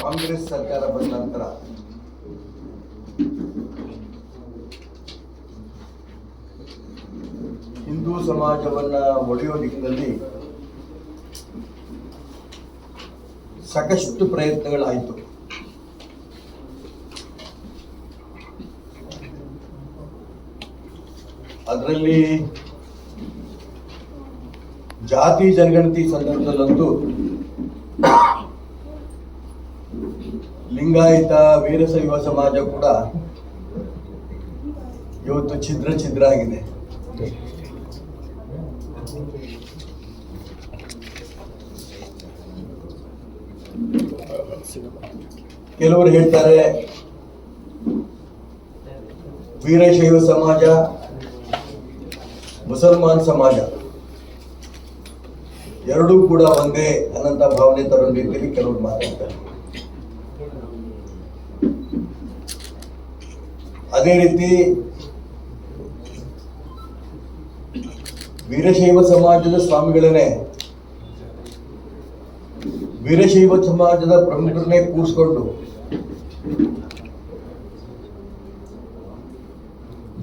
ಕಾಂಗ್ರೆಸ್ ಸರ್ಕಾರ ಬಂದ ನಂತರ ಹಿಂದೂ ಸಮಾಜವನ್ನ ಒಡೆಯೋ ದಿಕ್ಕಿನಲ್ಲಿ ಸಾಕಷ್ಟು ಪ್ರಯತ್ನಗಳಾಯಿತು. ಅದರಲ್ಲಿ ಜಾತಿ ಜನಗಣತಿ ಸಂದರ್ಭದಲ್ಲಂತೂ ಲಿಂಗಾಯತ ವೀರಶೈವ ಸಮಾಜ ಕೂಡ ಇವತ್ತು ಛಿದ್ರ ಛಿದ್ರ ಆಗಿದೆ. ಕೆಲವರು ಹೇಳ್ತಾರೆ, ವೀರಶೈವ ಸಮಾಜ, ಮುಸಲ್ಮಾನ್ ಸಮಾಜ, ಎರಡೂ ಕೂಡ ಒಂದೇ ಅನ್ನಂತ ಭಾವನೆ ತರೋ ರೀತಿಯಲ್ಲಿ ಕೆಲವರು ಮಾತಾಡ್ತಾರೆ. ಅದೇ ರೀತಿ ವೀರಶೈವ ಸಮಾಜದ ಸ್ವಾಮಿಗಳನ್ನೇ ವೀರಶೈವ ಸಮಾಜದ ಪ್ರಮುಖರನ್ನೇ ಕೂರಿಸ್ಕೊಂಡು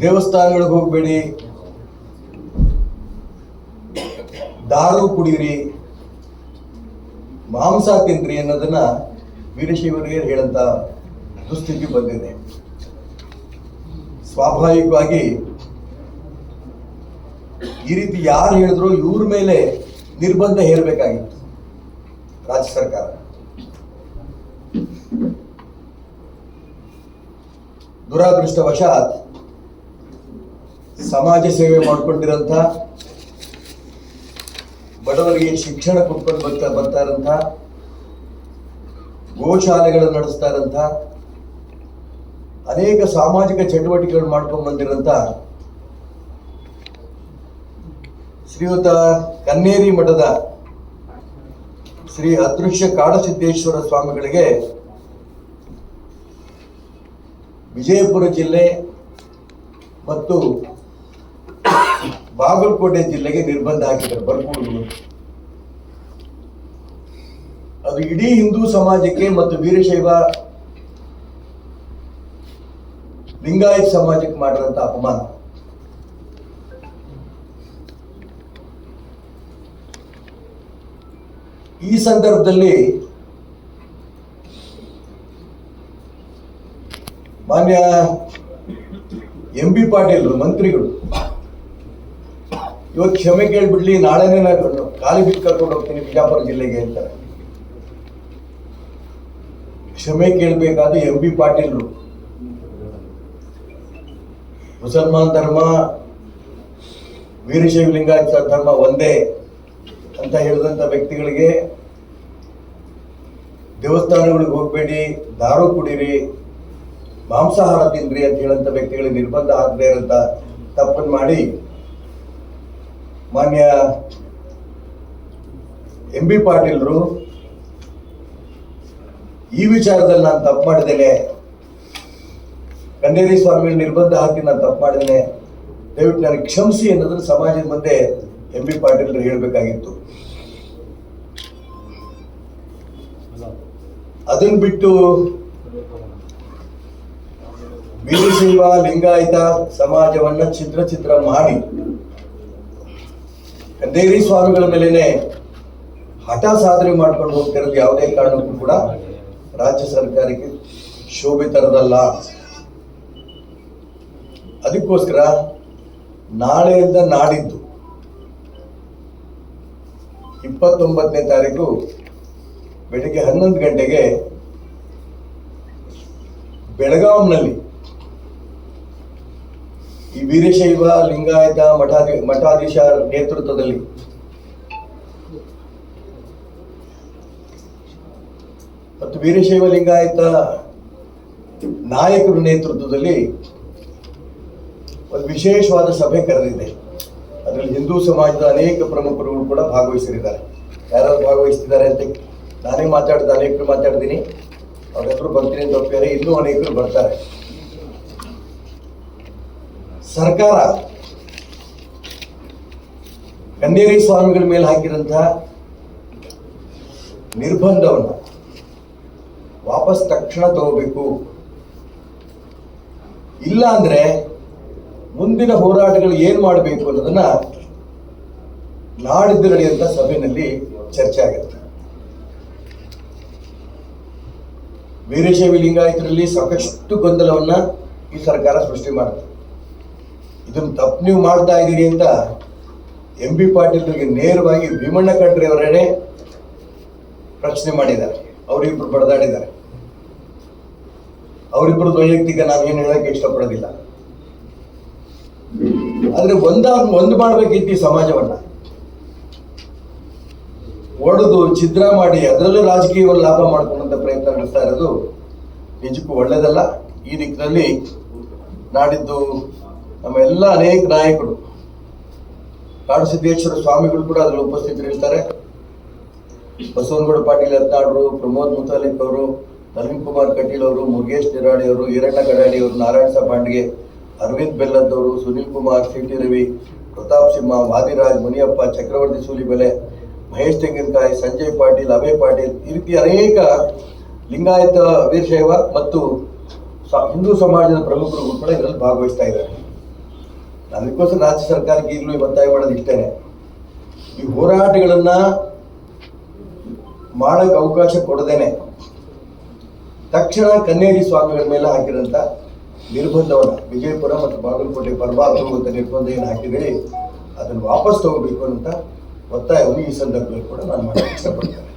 ದೇವಸ್ಥಾನಗಳಿಗೆ ಹೋಗ್ಬೇಡಿ, ದಾರು ಕುಡಿಯಿರಿ ಮಾಂಸ ತಿನ್ರಿ ಅನ್ನೋದನ್ನ ವೀರಶೈವರಿಗೆ ಹೇಳಂತ ದುಸ್ಥಿತಿ ಬಂದಿದೆ. ಸ್ವಾಭಾವಿಕವಾಗಿ ಈ ರೀತಿ ಯಾರು ಹೇಳಿದ್ರು ಇವ್ರ ಮೇಲೆ ನಿರ್ಬಂಧ ಹೇರಬೇಕಾಗಿತ್ತು ರಾಜ್ಯ ಸರ್ಕಾರ. ದುರಾದೃಷ್ಟವಶಾತ್ ಸಮಾಜ ಸೇವೆ ಮಾಡ್ಕೊಂಡಿರಂತ ಬಡವರಿಗೆ ಶಿಕ್ಷಣ ಕೊಟ್ಕೊಂಡು ಬರ್ತಾ ಬರ್ತಾ ಇರಂತ ಗೋಶಾಲೆಗಳನ್ನು ನಡೆಸ್ತಾ ಇರಂತ ಅನೇಕ ಸಾಮಾಜಿಕ ಚಟುವಟಿಕೆಗಳು ಮಾಡ್ಕೊಂಡು ಬಂದಿರಂತ ಶ್ರೀಯುತ ಕನ್ನೇರಿ ಮಠದ ಶ್ರೀ ಅದೃಶ್ಯ ಕಾಡಸಿದ್ದೇಶ್ವರ ಸ್ವಾಮಿಗಳಿಗೆ ವಿಜಯಪುರ ಜಿಲ್ಲೆ ಮತ್ತು ಬಾಗಲಕೋಟೆ ಜಿಲ್ಲೆಗೆ ನಿರ್ಬಂಧ ಹಾಕಿದ್ದಾರೆ. ಬರ್ಕೊಂಡು ಇಡೀ ಹಿಂದೂ ಸಮಾಜಕ್ಕೆ ಮತ್ತು ವೀರಶೈವ ಲಿಂಗಾಯತ್ ಸಮಾಜಕ್ಕೆ ಮಾಡಿದಂತ ಅಪಮಾನ. ಈ ಸಂದರ್ಭದಲ್ಲಿ ಮಾನ್ಯ ಎಂ ಬಿ ಪಾಟೀಲ್ ಮಂತ್ರಿಗಳು, ಇವತ್ತು ಕ್ಷಮೆ ಕೇಳಿಬಿಡ್ಲಿ, ನಾಳೆನೇ ನಾನು ಕಾಲು ಬಿಟ್ಟು ಕರ್ಕೊಂಡು ಹೋಗ್ತೀನಿ ಬಿಜಾಪುರ ಜಿಲ್ಲೆಗೆ ಅಂತಾರೆ. ಕ್ಷಮೆ ಕೇಳಬೇಕಾದ ಎಂ ಬಿ ಪಾಟೀಲ್ರು. ಮುಸಲ್ಮಾನ್ ಧರ್ಮ, ವೀರಶೈವ ಲಿಂಗಾಯತ ಧರ್ಮ ಒಂದೇ ಅಂತ ಹೇಳಿದಂಥ ವ್ಯಕ್ತಿಗಳಿಗೆ ದೇವಸ್ಥಾನಗಳಿಗೆ ಹೋಗಬೇಡಿ, ದಾರು ಕುಡೀರಿ, ಮಾಂಸಾಹಾರ ತಿನ್ರಿ ಅಂತ ಹೇಳಂತ ವ್ಯಕ್ತಿಗಳಿಗೆ ನಿರ್ಬಂಧ ಆಗದೆ ಇರೋಂಥ ತಪ್ಪನ್ನು ಮಾಡಿ ಮಾನ್ಯ ಎಂ ಬಿ ಪಾಟೀಲ್ರು ಈ ವಿಚಾರದಲ್ಲಿ ನಾನು ತಪ್ಪು ಮಾಡಿದ್ದೇನೆ. ಕಂಡೇರಿ ಸ್ವಾಮಿ ನಿರ್ಬಂಧ ಹಾಕಿ ನಾನು ತಪ್ಪು ಮಾಡಿದ್ದೇನೆ. ದಯವಿಟ್ಟು ನನಗೆ ಕ್ಷಮಿಸಿ ಅನ್ನೋದನ್ನು ಸಮಾಜದ ಮುಂದೆ ಎಂ ಬಿ ಪಾಟೀಲ್ ಹೇಳಬೇಕಾಗಿತ್ತು. ಅದನ್ನ ಬಿಟ್ಟು ವೀರಶೈವ ಲಿಂಗಾಯತ ಸಮಾಜವನ್ನ ಚಿತ್ರ ಚಿತ್ರ ಮಾಡಿ ಕಂದೇರಿ ಸ್ವಾಮಿಗಳ ಮೇಲೆನೆ ಹಠ ಸಾಧನೆ ಮಾಡ್ಕೊಂಡು ಹೋಗ್ತಿರೋದು ಯಾವುದೇ ಕಾರಣಕ್ಕೂ ಕೂಡ ರಾಜ್ಯ ಸರ್ಕಾರಕ್ಕೆ ಶೋಭೆ ತರದಲ್ಲ. ಅದಕ್ಕೋಸ್ಕರ ನಾಳೆಯಿಂದ ನಾಡಿದ್ದು ಇಪ್ಪತ್ತೊಂಬತ್ತನೇ ತಾರೀಕು ಬೆಳಿಗ್ಗೆ ಹನ್ನೊಂದು ಗಂಟೆಗೆ ಬೆಳಗಾಂನಲ್ಲಿ ಈ ವೀರಶೈವ ಲಿಂಗಾಯತ ಮಠಾಧಿ ಮಠಾಧೀಶ ನೇತೃತ್ವದಲ್ಲಿ ಮತ್ತು ವೀರಶೈವ ಲಿಂಗಾಯತ ನಾಯಕರ ನೇತೃತ್ವದಲ್ಲಿ ಒಂದು ವಿಶೇಷವಾದ ಸಭೆ ಕರೆದಿದೆ. ಅದರಲ್ಲಿ ಹಿಂದೂ ಸಮಾಜದ ಅನೇಕ ಪ್ರಮುಖರು ಕೂಡ ಭಾಗವಹಿಸಿದ್ದಾರೆ ಯಾರು ಭಾಗವಹಿಸ್ತಿದ್ದಾರೆ ಅಂತ ನಾನೇ ಮಾತಾಡಿದ, ಅನೇಕರು ಮಾತಾಡ್ತೀನಿ. ಅವರೆಲ್ಲರೂ ಬರ್ತೀನಿ ಅಂತ ಒಪ್ಪಿದ್ದಾರೆ. ಇನ್ನೂ ಅನೇಕರು ಬರ್ತಾರೆ. ಸರ್ಕಾರ ಕಣ್ಣೇರಿ ಸ್ವಾಮಿಗಳ ಮೇಲೆ ಹಾಕಿದಂತಹ ನಿರ್ಬಂಧವನ್ನು ವಾಪಸ್ ತಕ್ಷಣ ತಗೋಬೇಕು. ಇಲ್ಲ ಅಂದ್ರೆ ಮುಂದಿನ ಹೋರಾಟಗಳು ಏನ್ ಮಾಡಬೇಕು ಅನ್ನೋದನ್ನ ನಾಡಿದ್ದು ನಡೆಯುವಂತ ಸಭೆಯಲ್ಲಿ ಚರ್ಚೆ ಆಗುತ್ತೆ ವೀರಶೈವ ಲಿಂಗಾಯತರಲ್ಲಿ ಸಾಕಷ್ಟು ಗೊಂದಲವನ್ನ ಈ ಸರ್ಕಾರ ಸೃಷ್ಟಿ ಮಾಡುತ್ತೆ. ಇದನ್ನು ತಪ್ಪು ನೀವು ಮಾಡ್ತಾ ಇದ್ದೀರಿ ಅಂತ ಎಂ ಬಿ ಪಾಟೀಲ್ರಿಗೆ ನೇರವಾಗಿ ಭೀಮಣ್ಣ ಖಂಡ್ರೆ ಅವರೇ ಪ್ರಶ್ನೆ ಮಾಡಿದ್ದಾರೆ. ಅವರಿಬ್ರು ಬಡದಾಡಿದ್ದಾರೆ. ಅವರಿಬ್ಬರದ್ದು ವೈಯಕ್ತಿಕ ಏನು ಹೇಳಕ್ಕೆ ಇಷ್ಟಪಡೋದಿಲ್ಲ. ಆದ್ರೆ ಒಂದಾಗಿ ಒಂದು ಮಾಡ್ಬೇಕಿತ್ತು ಈ ಸಮಾಜವನ್ನ. ಒಡೆದು ಛಿದ್ರ ಮಾಡಿ ಅದರಲ್ಲೂ ರಾಜಕೀಯವನ್ನು ಲಾಭ ಮಾಡ್ಕೊಂಡಂತ ಪ್ರಯತ್ನ ನಡೆಸ್ತಾ ಇರೋದು ನಿಜಕ್ಕೂ ಒಳ್ಳೇದಲ್ಲ. ಈ ನಿಟ್ಟಿನಲ್ಲಿ ನಾಡಿದ್ದು ನಮ್ಮ ಎಲ್ಲ ಅನೇಕ ನಾಯಕರು ಕಾಡು ಸಿದ್ದೇಶ್ವರ ಸ್ವಾಮಿಗಳು ಕೂಡ ಅದರಲ್ಲಿ ಉಪಸ್ಥಿತರಿರ್ತಾರೆ. ಬಸವನಗೌಡ ಪಾಟೀಲ್ ಯತ್ನಾಡ್ರು ಪ್ರಮೋದ್ ಮುತಾಲಿಕ್ ಅವರು ನಳಿನ್ ಕುಮಾರ್ ಕಟೀಲ್ ಅವರು, ಮುರುಗೇಶ್ ನಿರಾಣಿ ಅವರು, ಈರಣ್ಣ ಕಡಾಡಿ ಅವರು, ನಾರಾಯಣ ಸಾಂಡ್ಗೆ ಅರವಿಂದ್ ಬೆಲ್ಲದ್ ಅವರು, ಸುನಿಲ್ ಕುಮಾರ್ ಸಿ ಟಿ ರವಿ, ಪ್ರತಾಪ್ ಸಿಂಹ, ವಾದಿರಾಜ್, ಮುನಿಯಪ್ಪ, ಚಕ್ರವರ್ತಿ ಸೂಲಿಬೆಲೆ, ಮಹೇಶ್ ತೆಂಗಿನಕಾಯಿ, ಸಂಜಯ್ ಪಾಟೀಲ್, ಅಭಯ್ ಪಾಟೀಲ್ ಈ ರೀತಿ ಅನೇಕ ಲಿಂಗಾಯತ ವೀರಶೈವ ಮತ್ತು ಹಿಂದೂ ಸಮಾಜದ ಪ್ರಮುಖರು ಕೂಡ ಇದರಲ್ಲಿ ಭಾಗವಹಿಸ್ತಾ ಇದ್ದಾರೆ. ಅದಕ್ಕೋಸ್ಕರ ರಾಜ್ಯ ಸರ್ಕಾರಕ್ಕೆ ಈಗಲೂ ಒತ್ತಾಯ ಮಾಡೋದು ಇಷ್ಟೇನೆ. ಈ ಹೋರಾಟಗಳನ್ನ ಮಾಡಕ್ಕೆ ಅವಕಾಶ ಕೊಡದೇನೆ. ತಕ್ಷಣ ಕನ್ನೇರಿ ಸ್ವಾಮಿಗಳ ಮೇಲೆ ಹಾಕಿದಂತ ನಿರ್ಬಂಧವನ್ನ ವಿಜಯಪುರ ಮತ್ತು ಬಾಗಲಕೋಟೆ ಬರಬಾರದು ಅಂತ ನಿರ್ಬಂಧ ಏನು ಹಾಕಿದರೆ, ಅದನ್ನು ವಾಪಸ್ ತಗೋಬೇಕು ಅಂತ ಒತ್ತಾಯವನ್ನು ಈ ಸಂದರ್ಭದಲ್ಲಿ ಕೂಡ ನಾನು ಮಾಡಕ್ಕೆ ಇಷ್ಟಪಡ್ತೇನೆ.